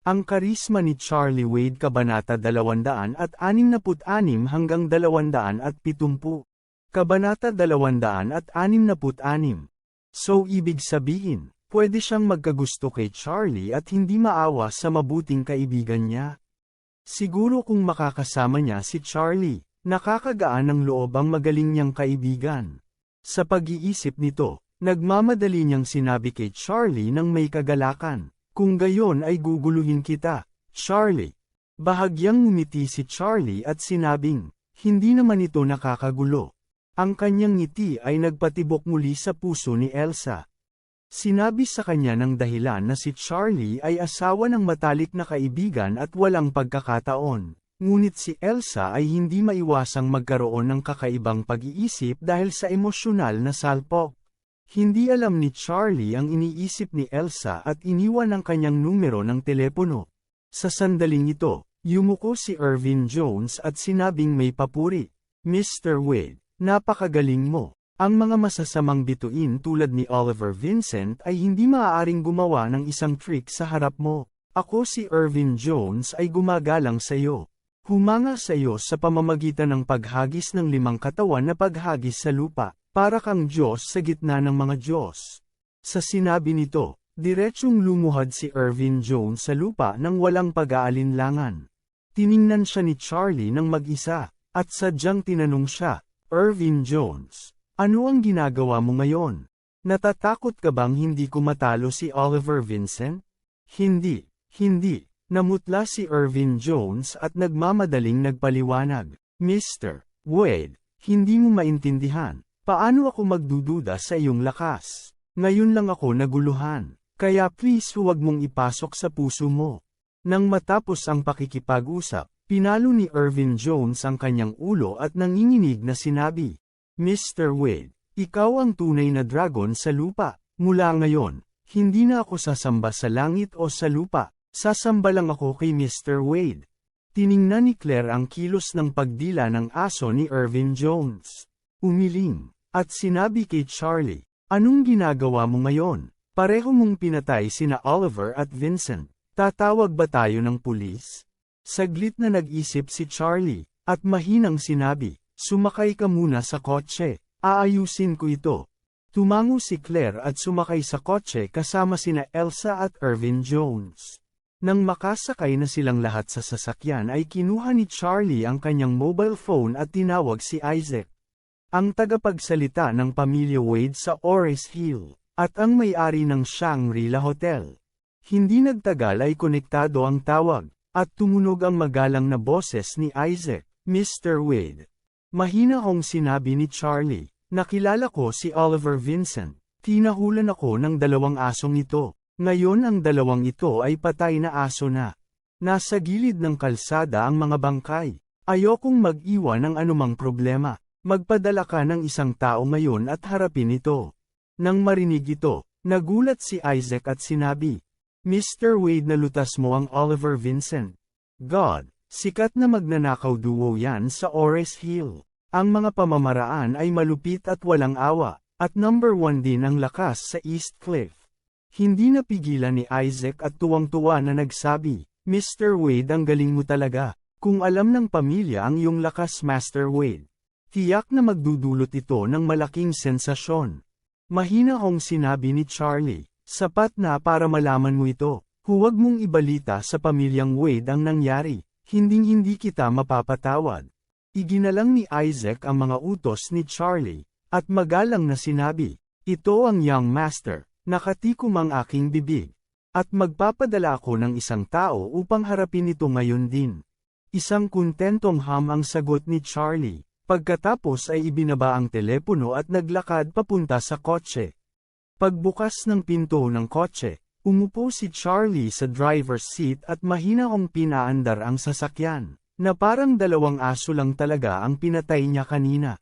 Ang karisma ni Charlie Wade Kabanata 266 hanggang 270. Kabanata 266. So ibig sabihin, pwede siyang magkagusto kay Charlie at hindi maawa sa mabuting kaibigan niya. Siguro kung makakasama niya si Charlie, nakakagaan ng loob ang magaling niyang kaibigan. Sa pag-iisip nito, nagmamadali niyang sinabi kay Charlie nang may kagalakan. Kung gayon ay guguluhin kita, Charlie. Bahagyang ngumiti si Charlie at sinabing, hindi naman ito nakakagulo. Ang kanyang ngiti ay nagpatibok muli sa puso ni Elsa. Sinabi sa kanya ng dahilan na si Charlie ay asawa ng matalik na kaibigan at walang pagkakataon. Ngunit si Elsa ay hindi maiwasang magkaroon ng kakaibang pag-iisip dahil sa emosyonal na salpok. Hindi alam ni Charlie ang iniisip ni Elsa at iniwan ang kanyang numero ng telepono. Sa sandaling ito, yumuko si Irvin Jones at sinabing may papuri. Mr. Wade, napakagaling mo. Ang mga masasamang bituin tulad ni Oliver Vincent ay hindi maaaring gumawa ng isang trick sa harap mo. Ako si Irvin Jones ay gumagalang sa iyo. Humanga sa iyo sa pamamagitan ng paghagis ng limang katawan na paghagis sa lupa. Para kang Diyos sa gitna ng mga Diyos. Sa sinabi nito, diretsyong lumuhad si Irvin Jones sa lupa nang walang pag-aalinlangan. Tiningnan siya ni Charlie nang mag-isa, at sadyang tinanong siya, Irvin Jones, ano ang ginagawa mo ngayon? Natatakot ka bang hindi ko matalo si Oliver Vincent? Hindi, hindi, namutla si Irvin Jones at nagmamadaling nagpaliwanag. Mr. Wade, hindi mo maintindihan. Paano ako magdududa sa iyong lakas? Ngayon lang ako naguluhan. Kaya please huwag mong ipasok sa puso mo. Nang matapos ang pakikipag-usap, pinalo ni Irvin Jones ang kanyang ulo at nanginginig na sinabi, Mr. Wade, ikaw ang tunay na dragon sa lupa. Mula ngayon, hindi na ako sasamba sa langit o sa lupa, sasamba lang ako kay Mr. Wade. Tiningnan ni Claire ang kilos ng pagdila ng aso ni Irvin Jones. Umiling. At sinabi kay Charlie, anong ginagawa mo ngayon? Pareho mong pinatay sina Oliver at Vincent. Tatawag ba tayo ng pulis? Saglit na nag-isip si Charlie, at mahinang sinabi, sumakay ka muna sa kotse, aayusin ko ito. Tumango si Claire at sumakay sa kotse kasama sina Elsa at Irvin Jones. Nang makasakay na silang lahat sa sasakyan ay kinuha ni Charlie ang kanyang mobile phone at tinawag si Isaac ang tagapagsalita ng pamilya Wade sa Ores Hill, at ang may-ari ng Shangri-La Hotel. Hindi nagtagal ay konektado ang tawag, at tumunog ang magalang na boses ni Isaac, Mr. Wade. Mahina hong sinabi ni Charlie, nakilala ko si Oliver Vincent, tinahulan ako ng dalawang asong ito, ngayon ang dalawang ito ay patay na aso na. Nasa gilid ng kalsada ang mga bangkay, ayokong mag-iwan ng anumang problema. Magpadala ka ng isang tao ngayon at harapin ito. Nang marinig ito, nagulat si Isaac at sinabi, Mr. Wade nalutas mo ang Oliver Vincent. God, sikat na magnanakaw duo yan sa Ores Hill. Ang mga pamamaraan ay malupit at walang awa, at number one din ang lakas sa East Cliff. Hindi napigilan ni Isaac at tuwang-tuwa na nagsabi, Mr. Wade ang galing mo talaga. Kung alam ng pamilya ang iyong lakas Master Wade, Tiyak na magdudulot ito ng malaking sensasyon. Mahina hong sinabi ni Charlie, sapat na para malaman mo ito. Huwag mong ibalita sa pamilyang Wade ang nangyari, hinding-hindi kita mapapatawad. Iginalang ni Isaac ang mga utos ni Charlie, at magalang na sinabi, ito ang young master, nakatikom ang aking bibig. At magpapadala ako ng isang tao upang harapin ito ngayon din. Isang kuntentong ham ang sagot ni Charlie. Pagkatapos ay ibinaba ang telepono at naglakad papunta sa kotse. Pagbukas ng pinto ng kotse, Umupo si Charlie sa driver's seat at mahina kong pinaandar ang sasakyan, na parang dalawang aso lang talaga ang pinatay niya kanina.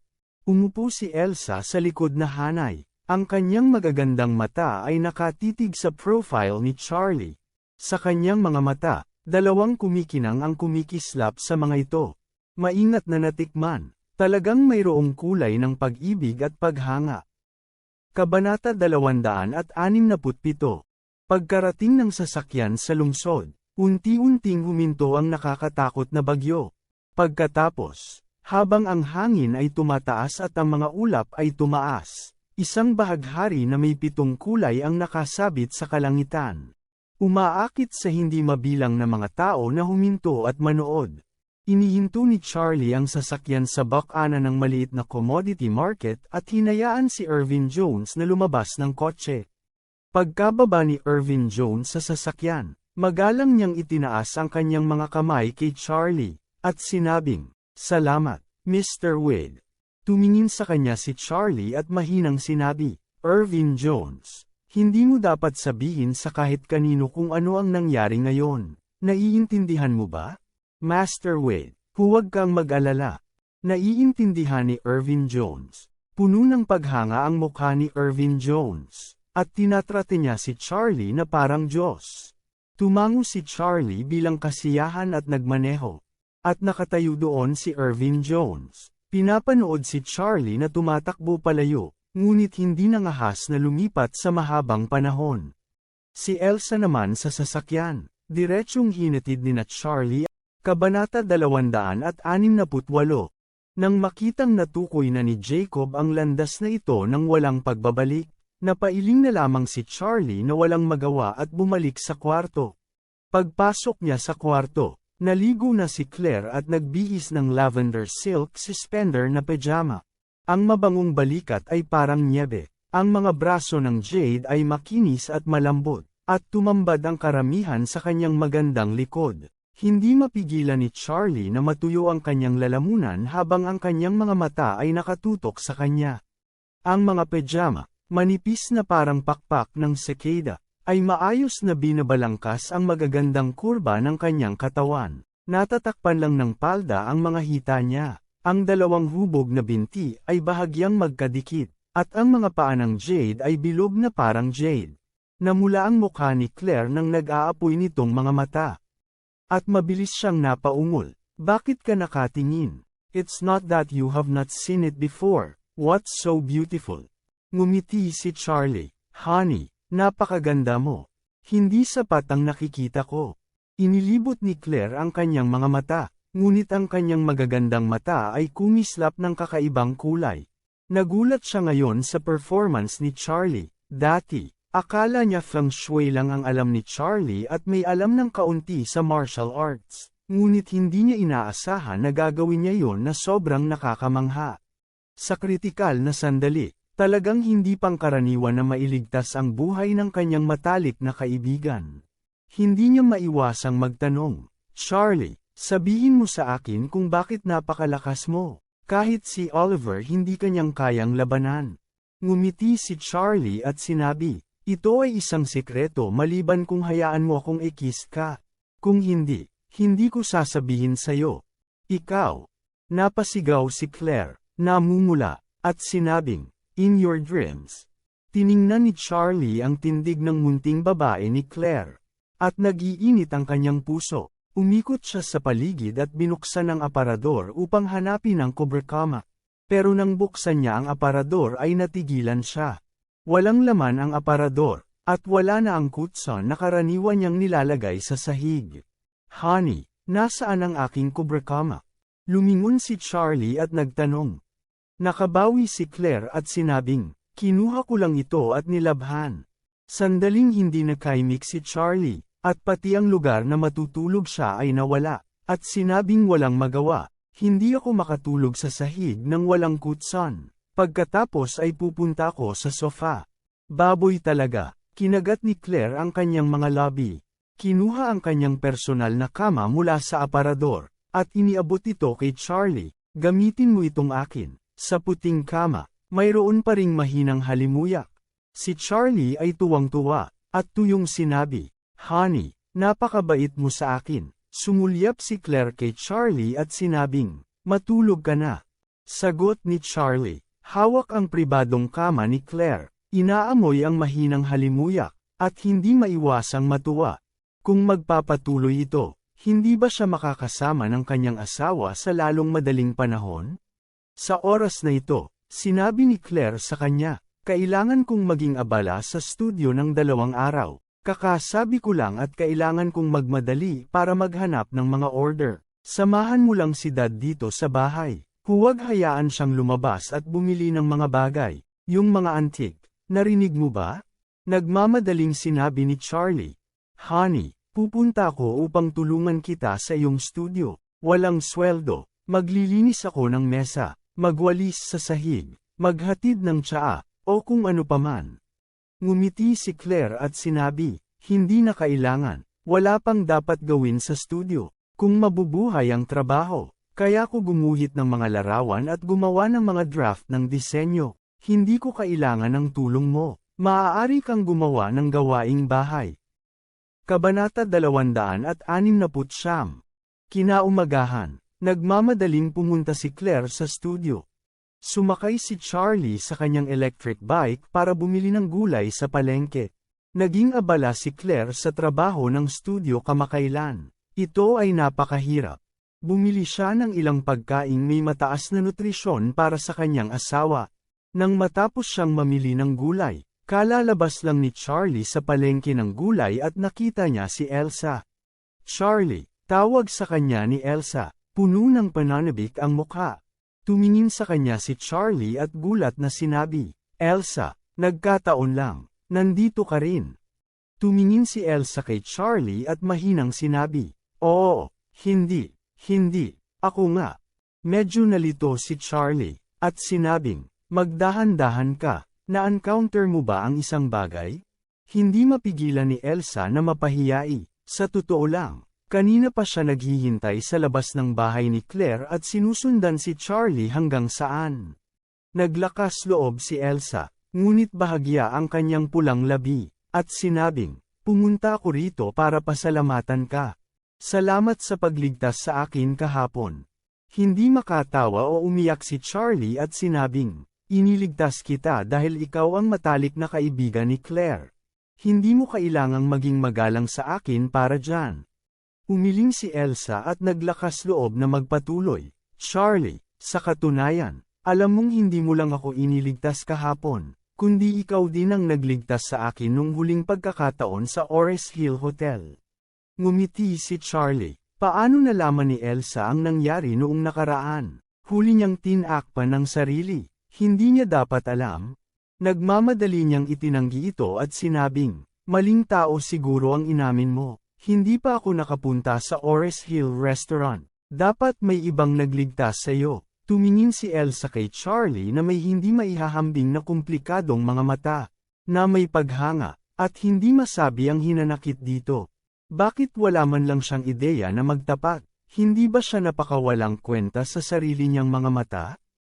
Umupo si Elsa sa likod na hanay. Ang kanyang magagandang mata ay nakatitig sa profile ni Charlie. Sa kanyang mga mata, dalawang kumikinang ang kumikislap sa mga ito. Maingat na natikman, talagang mayroong kulay ng pag-ibig at paghanga. Kabanata 267 Pagkarating ng sasakyan sa lungsod, unti-unting huminto ang nakakatakot na bagyo. Pagkatapos, habang ang hangin ay tumataas at ang mga ulap ay tumaas, isang bahaghari na may pitong kulay ang nakasabit sa kalangitan. Umaakit sa hindi mabilang na mga tao na huminto at manood. Inihinto ni Charlie ang sasakyan sa bakana ng maliit na commodity market at hinayaan si Irvin Jones na lumabas ng kotse. Pagkababa ni Irvin Jones sa sasakyan, magalang niyang itinaas ang kanyang mga kamay kay Charlie, at sinabing, Salamat, Mr. Wade. Tumingin sa kanya si Charlie at mahinang sinabi, Irvin Jones, hindi mo dapat sabihin sa kahit kanino kung ano ang nangyari ngayon. Naiintindihan mo ba? Master Wade, huwag kang mag-alala. Naiintindihan ni Irvin Jones. Puno ng paghanga ang mukha ni Irvin Jones. At tinatrate niya si Charlie na parang Diyos. Tumango si Charlie bilang kasiyahan at nagmaneho. At nakatayo doon si Irvin Jones. Pinapanood si Charlie na tumatakbo palayo, ngunit hindi nangahas na lumipat sa mahabang panahon. Si Elsa naman sa sasakyan, diretsyong hinatid ni na Charlie, Kabanata 268. Nang makitang natukoy na ni Jacob ang landas na ito nang walang pagbabalik, Napailing na lamang si Charlie na walang magawa at bumalik sa kwarto. Pagpasok niya sa kwarto, naligo na si Claire at nagbihis ng lavender silk suspender na pajama. Ang mabangong balikat ay parang niebe. Ang mga braso ng Jade ay makinis at malambot, at tumambad ang karamihan sa kanyang magandang likod. Hindi mapigilan ni Charlie na matuyo ang kanyang lalamunan habang ang kanyang mga mata ay nakatutok sa kanya. Ang mga pajama, Manipis na parang pakpak ng sekeda, ay maayos na binabalangkas ang magagandang kurba ng kanyang katawan. Natatakpan lang ng palda ang mga hita niya. Ang dalawang hubog na binti ay bahagyang magkadikit, at ang mga paa ng Jade ay bilog na parang Jade. Namula ang mukha ni Claire nang nag-aapoy nitong mga mata. At mabilis siyang napaungol. Bakit ka nakatingin? It's not that you have not seen it before. What's so beautiful? Ngumiti si Charlie. Honey, napakaganda mo. Hindi sapat ang nakikita ko. Inilibot ni Claire ang kanyang mga mata, ngunit ang kanyang magagandang mata ay kumislap ng kakaibang kulay. Nagulat siya ngayon sa performance ni Charlie. Dati, akala niya feng shui lang ang alam ni Charlie at may alam ng kaunti sa martial arts. Ngunit hindi niya inaasahan na gagawin niya yon na sobrang nakakamangha. Sa kritikal na sandali, Talagang hindi pangkaraniwan na mailigtas ang buhay ng kanyang matalik na kaibigan. Hindi niya maiwasang magtanong, Charlie, sabihin mo sa akin kung bakit napakalakas mo. Kahit si Oliver hindi kanyang kayang labanan. Ngumiti si Charlie at sinabi, ito ay isang sekreto maliban kung hayaan mo akong ikis ka. Kung hindi, hindi ko sasabihin sa'yo. Ikaw. Napasigaw si Claire, namumula, at sinabing, In your dreams. Tiningnan ni Charlie ang tindig ng munting babae ni Claire. At nagiinit ang kanyang puso. Umikot siya sa paligid at binuksan ang aparador upang hanapin ang kubrekama. Pero nang buksan niya ang aparador ay natigilan siya. Walang laman ang aparador, at wala na ang kutson na karaniwan niyang nilalagay sa sahig. Honey, nasaan ang aking kubrekama? Lumingon si Charlie at nagtanong. Nakabawi si Claire at sinabing, kinuha ko lang ito at nilabhan. Sandaling hindi nakaimik si Charlie, at pati ang lugar na matutulog siya ay nawala, at sinabing walang magawa, hindi ako makatulog sa sahig ng walang kutsan. Pagkatapos ay pupunta ko sa sofa. Baboy talaga, kinagat ni Claire ang kanyang mga labi. Kinuha ang kanyang personal na kama mula sa aparador, at iniabot ito kay Charlie, gamitin mo itong akin. Sa puting kama, mayroon pa ring mahinang halimuyak. Si Charlie ay tuwang-tuwa, At tuyong sinabi, Honey, napakabait mo sa akin. Sumulyap si Claire kay Charlie at sinabing, Matulog ka na. Sagot ni Charlie, hawak ang pribadong kama ni Claire. Inaamoy ang mahinang halimuyak, at hindi maiwasang matuwa. Kung magpapatuloy ito, hindi ba siya makakasama ng kanyang asawa sa lalong madaling panahon? Sa oras na ito, sinabi ni Claire sa kanya, kailangan kong maging abala sa studio ng dalawang araw. Kakasabi ko lang at kailangan kong magmadali para maghanap ng mga order. Samahan mo lang si dad dito sa bahay. Huwag hayaan siyang lumabas at bumili ng mga bagay. Yung mga antik, narinig mo ba? Nagmamadaling sinabi ni Charlie. Honey, pupunta ako upang tulungan kita sa iyong studio. Walang sweldo, maglilinis ako ng mesa, magwalis sa sahig, maghatid ng tsaa, o kung ano paman. Ngumiti si Claire at sinabi, hindi na kailangan, wala pang dapat gawin sa studio, kung mabubuhay ang trabaho. Kaya ko gumuhit ng mga larawan at gumawa ng mga draft ng disenyo. Hindi ko kailangan ng tulong mo. Maaari kang gumawa ng gawaing bahay. Kabanata 269 Kinaumagahan, nagmamadaling pumunta si Claire sa studio. Sumakay si Charlie sa kanyang electric bike para bumili ng gulay sa palengke. Naging abala si Claire sa trabaho ng studio kamakailan. Ito ay napakahirap. Bumili siya ng ilang pagkaing may mataas na nutrisyon para sa kanyang asawa. Nang matapos siyang mamili ng gulay, kalalabas lang ni Charlie sa palengke ng gulay at nakita niya si Elsa. Charlie, tawag sa kanya ni Elsa, puno ng pananabik ang mukha. Tumingin sa kanya si Charlie at gulat na sinabi, Elsa, nagkataon lang, nandito ka rin. Tumingin si Elsa kay Charlie at mahinang sinabi, Oo, hindi, hindi, ako nga. Medyo nalito si Charlie, at sinabing, magdahan-dahan ka, na-encounter mo ba ang isang bagay? Hindi mapigilan ni Elsa na mapahiyai, sa totoo lang. Kanina pa siya naghihintay sa labas ng bahay ni Claire at sinusundan si Charlie hanggang saan. Naglakas loob si Elsa, ngunit bahagya ang kanyang pulang labi, at sinabing, pumunta ako rito para pasalamatan ka. Salamat sa pagligtas sa akin kahapon. Hindi makatawa o umiyak si Charlie at sinabing, iniligtas kita dahil ikaw ang matalik na kaibigan ni Claire. Hindi mo kailangang maging magalang sa akin para dyan. Umiling si Elsa at naglakas loob na magpatuloy. Charlie, sa katunayan, alam mong hindi mo lang ako iniligtas kahapon, kundi ikaw din ang nagligtas sa akin nung huling pagkakataon sa Ores Hill Hotel. Ngumiti si Charlie. Paano nalaman ni Elsa ang nangyari noong nakaraan? Huli niyang tinakpan ng sarili. Hindi niya dapat alam. Nagmamadali niyang itinanggi ito at sinabing, maling tao siguro ang inamin mo. Hindi pa ako nakapunta sa Ores Hill Restaurant. Dapat may ibang nagligtas sa iyo. Tumingin si Elsa kay Charlie na may hindi maihahambing na komplikadong mga mata, na may paghanga, at hindi masabi ang hinanakit dito. Bakit wala man lang siyang ideya na magtapat? Hindi ba siya napakawalang kwenta sa sarili niyang mga mata?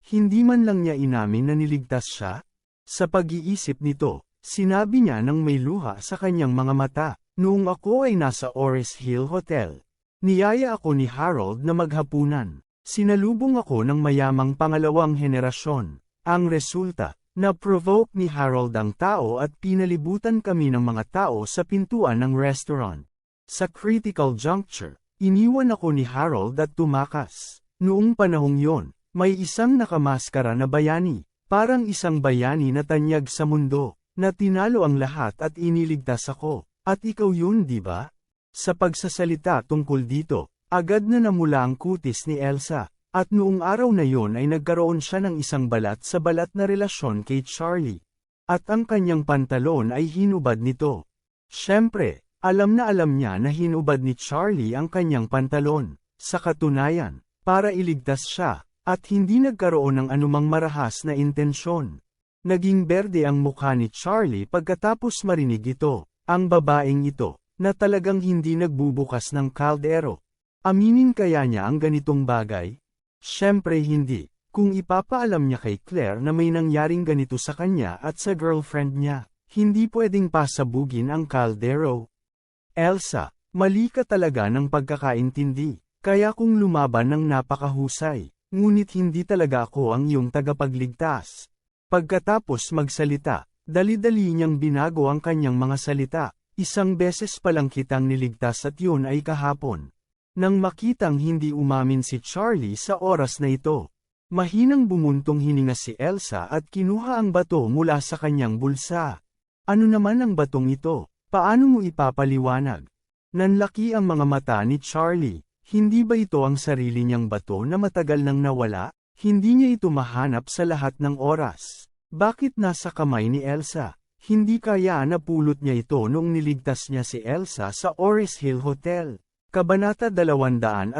Hindi man lang niya inamin na niligtas siya? Sa pag-iisip nito, sinabi niya nang may luha sa kanyang mga mata, noong ako ay nasa Ores Hill Hotel. Niyaya ako ni Harold na maghapunan. Sinalubong ako ng mayamang pangalawang henerasyon. Ang resulta, na-provoke ni Harold ang tao at pinalibutan kami ng mga tao sa pintuan ng restaurant. Sa critical juncture, iniwan ako ni Harold at tumakas. Noong panahong yon, may isang nakamaskara na bayani, parang isang bayani na tanyag sa mundo, na tinalo ang lahat at iniligtas ako. At ikaw yun di ba? Sa pagsasalita tungkol dito, agad na namula ang kutis ni Elsa, at noong araw na yon ay nagkaroon siya ng isang balat sa balat na relasyon kay Charlie. At ang kanyang pantalon ay hinubad nito. Siyempre, alam na alam niya na hinubad ni Charlie ang kanyang pantalon. Sa katunayan, para iligtas siya, at hindi nagkaroon ng anumang marahas na intensyon. Naging berde ang mukha ni Charlie pagkatapos marinig ito, ang babaeng ito, na talagang hindi nagbubukas ng kaldero. Aminin kaya niya ang ganitong bagay? Siyempre hindi, kung ipapaalam niya kay Claire na may nangyaring ganito sa kanya at sa girlfriend niya. Hindi pwedeng pasabugin ang kaldero. Elsa, mali ka talaga ng pagkakaintindi. Kaya kung lumaban ng napakahusay, ngunit hindi talaga ako ang iyong tagapagligtas. Pagkatapos magsalita, dali-dali niyang binago ang kanyang mga salita. Isang beses pa lang kitang niligtas at yun ay kahapon. Nang makitang hindi umamin si Charlie sa oras na ito, mahinang bumuntong hininga si Elsa at kinuha ang bato mula sa kanyang bulsa. Ano naman ang batong ito? Paano mo ipapaliwanag? Nanlaki ang mga mata ni Charlie. Hindi ba ito ang sarili niyang bato na matagal nang nawala? Hindi niya ito mahanap sa lahat ng oras. Bakit nasa kamay ni Elsa? Hindi kaya napulot niya ito noong niligtas niya si Elsa sa Oris Hill Hotel. Kabanata 270.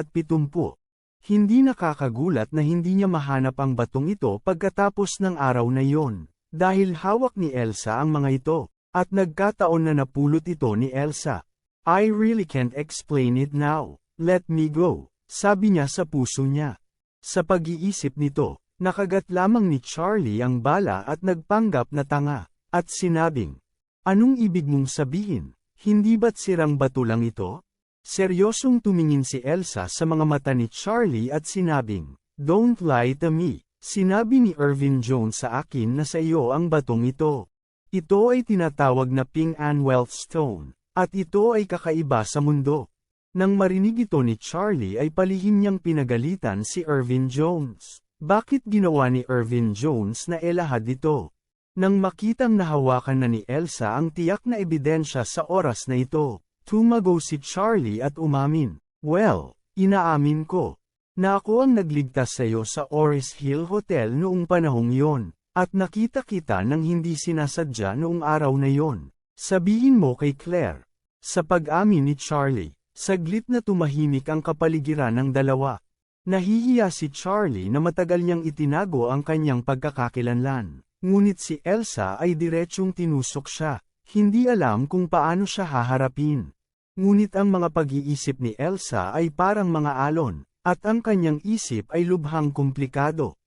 Hindi nakakagulat na hindi niya mahanap ang batong ito pagkatapos ng araw na iyon. Dahil hawak ni Elsa ang mga ito, at nagkataon na napulot ito ni Elsa. I really can't explain it now. Let me go, sabi niya sa puso niya. Sa pag-iisip nito, nakagat lamang ni Charlie ang bala at nagpanggap na tanga, at sinabing, Anong ibig mong sabihin? Hindi ba't sirang bato lang ito? Seryosong tumingin si Elsa sa mga mata ni Charlie at sinabing, Don't lie to me. Sinabi ni Irvin Jones sa akin na sa iyo ang batong ito. Ito ay tinatawag na Ping An Wealth Stone, at ito ay kakaiba sa mundo. Nang marinig ito ni Charlie ay palihim niyang pinagalitan si Irvin Jones. Bakit ginawa ni Irvin Jones na elahad ito? Nang makitang nahawakan na ni Elsa ang tiyak na ebidensya sa oras na ito, tumago si Charlie at umamin. Well, inaamin ko, na ako ang nagligtas sa iyo sa Oris Hill Hotel noong panahong yon, at nakita kita nang hindi sinasadya noong araw na yon. Sabihin mo kay Claire. Sa pag-amin ni Charlie, Saglit na tumahimik ang kapaligiran ng dalawa. Nahihiya si Charlie na matagal niyang itinago ang kanyang pagkakakilanlan. Ngunit si Elsa ay diretsyong tinusok siya. Hindi alam kung paano siya haharapin. Ngunit ang mga pag-iisip ni Elsa ay parang mga alon, at ang kanyang isip ay lubhang komplikado.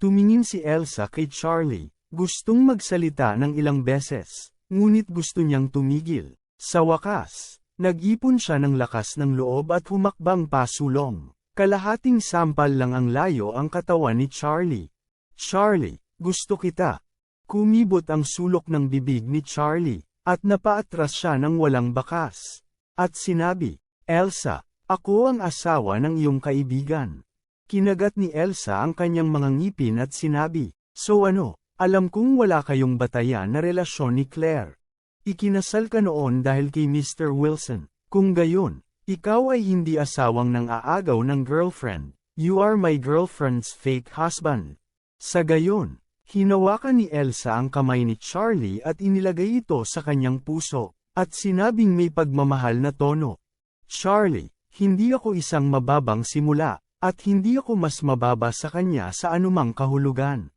Tumingin si Elsa kay Charlie, gustong magsalita ng ilang beses, ngunit gusto niyang tumigil. Sa wakas, Nag-ipon siya ng lakas ng loob at humakbang pasulong. Kalahating sampal lang ang layo ang katawan ni Charlie. Charlie, gusto kita. Kumibot ang sulok ng bibig ni Charlie, at napaatras siya ng walang bakas. At sinabi, Elsa, ako ang asawa ng iyong kaibigan. Kinagat ni Elsa ang kanyang mga ngipin at sinabi, So ano, alam kong wala kayong batayan na relasyon ni Claire. Ikinasal ka noon dahil kay Mr. Wilson. Kung gayon, ikaw ay hindi asawang nang aagaw ng girlfriend. You are my girlfriend's fake husband. Sa gayon, hinawakan ni Elsa ang kamay ni Charlie at inilagay ito sa kanyang puso, at sinabing may pagmamahal na tono. Charlie, hindi ako isang mababang simula, at hindi ako mas mababa sa kanya sa anumang kahulugan.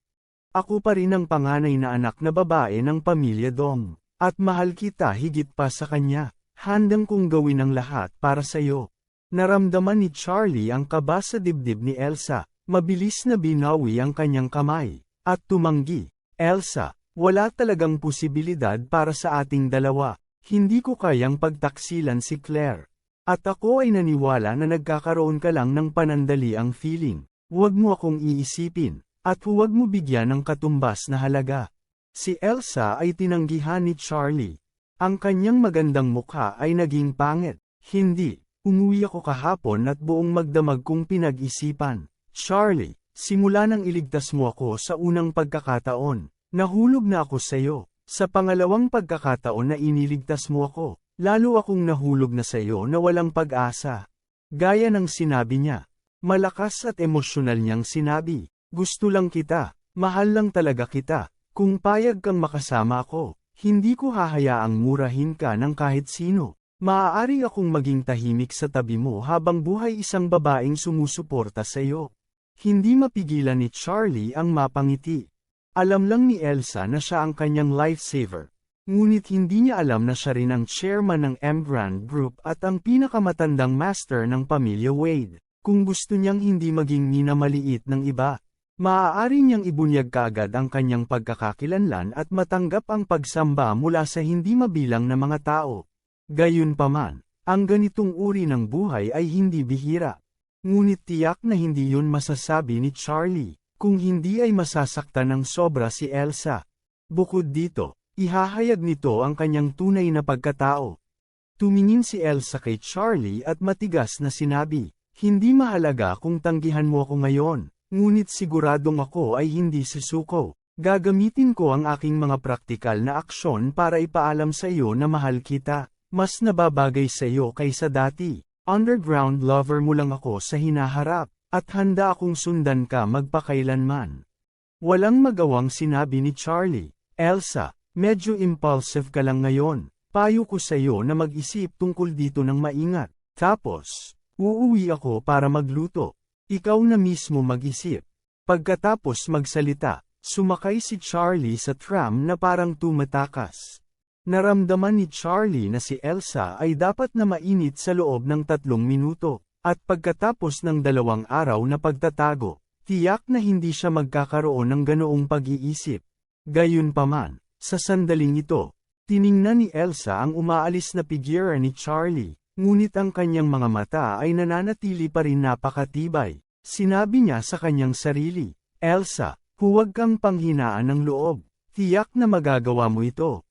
Ako pa rin ang panganay na anak na babae ng pamilya Dong. At mahal kita higit pa sa kanya. Handang kong gawin ang lahat para sa iyo. Naramdaman ni Charlie ang kaba sa dibdib ni Elsa. Mabilis na binawi ang kanyang kamay. At tumanggi. Elsa, wala talagang posibilidad para sa ating dalawa. Hindi ko kayang pagtaksilan si Claire. At ako ay naniwala na nagkakaroon ka lang ng panandaliang feeling. Huwag mo akong iisipin, at huwag mo bigyan ng katumbas na halaga. Si Elsa ay tinanggihan ni Charlie. Ang kanyang magandang mukha ay naging pangit. Hindi, umuwi ako kahapon at buong magdamag kong pinag-isipan. Charlie, simula nang iligtas mo ako sa unang pagkakataon, nahulog na ako sa iyo. Sa pangalawang pagkakataon na iniligtas mo ako, lalo akong nahulog na sa iyo na walang pag-asa. Gaya ng sinabi niya, malakas at emosyonal niyang sinabi, gusto lang kita, mahal lang talaga kita, kung payag kang makasama ako, hindi ko hahayaang murahin ka ng kahit sino. Maaari akong maging tahimik sa tabi mo habang buhay isang babaeng sumusuporta sa iyo. Hindi mapigilan ni Charlie ang mapangiti. Alam lang ni Elsa na siya ang kanyang lifesaver. Ngunit hindi niya alam na siya rin ang chairman ng M-Brand Group at ang pinakamatandang master ng pamilya Wade. Kung gusto niyang hindi maging minamaliit ng iba, Maaari niyang ibunyag kaagad ang kanyang pagkakakilanlan at matanggap ang pagsamba mula sa hindi mabilang na mga tao. Gayunpaman, ang ganitong uri ng buhay ay hindi bihira. Ngunit tiyak na hindi yun masasabi ni Charlie, kung hindi ay masasaktan ng sobra si Elsa. Bukod dito, ihahayag nito ang kanyang tunay na pagkatao. Tumingin si Elsa kay Charlie at matigas na sinabi, Hindi mahalaga kung tanggihan mo ako ngayon, ngunit siguradong ako ay hindi susuko. Gagamitin ko ang aking mga praktikal na aksyon para ipaalam sa iyo na mahal kita, mas nababagay sa iyo kaysa dati. Underground lover mo lang ako sa hinaharap, at handa akong sundan ka magpakailanman. Walang magawang sinabi ni Charlie, Elsa, medyo impulsive ka lang ngayon. Payo ko sa iyo na mag-isip tungkol dito ng maingat. Tapos, uuwi ako para magluto. Ikaw na mismo mag-isip. Pagkatapos magsalita, sumakay si Charlie sa tram na parang tumatakas. Naramdaman ni Charlie na si Elsa ay dapat na mainit sa loob ng tatlong minuto, at pagkatapos ng dalawang araw na pagtatago, tiyak na hindi siya magkakaroon ng ganoong pag-iisip. Gayunpaman, sa sandaling ito, tiningnan ni Elsa ang umaalis na figura ni Charlie, ngunit ang kanyang mga mata ay nananatili pa rin napakatibay. Sinabi niya sa kanyang sarili, Elsa, huwag kang panghinaan ng loob, tiyak na magagawa mo ito.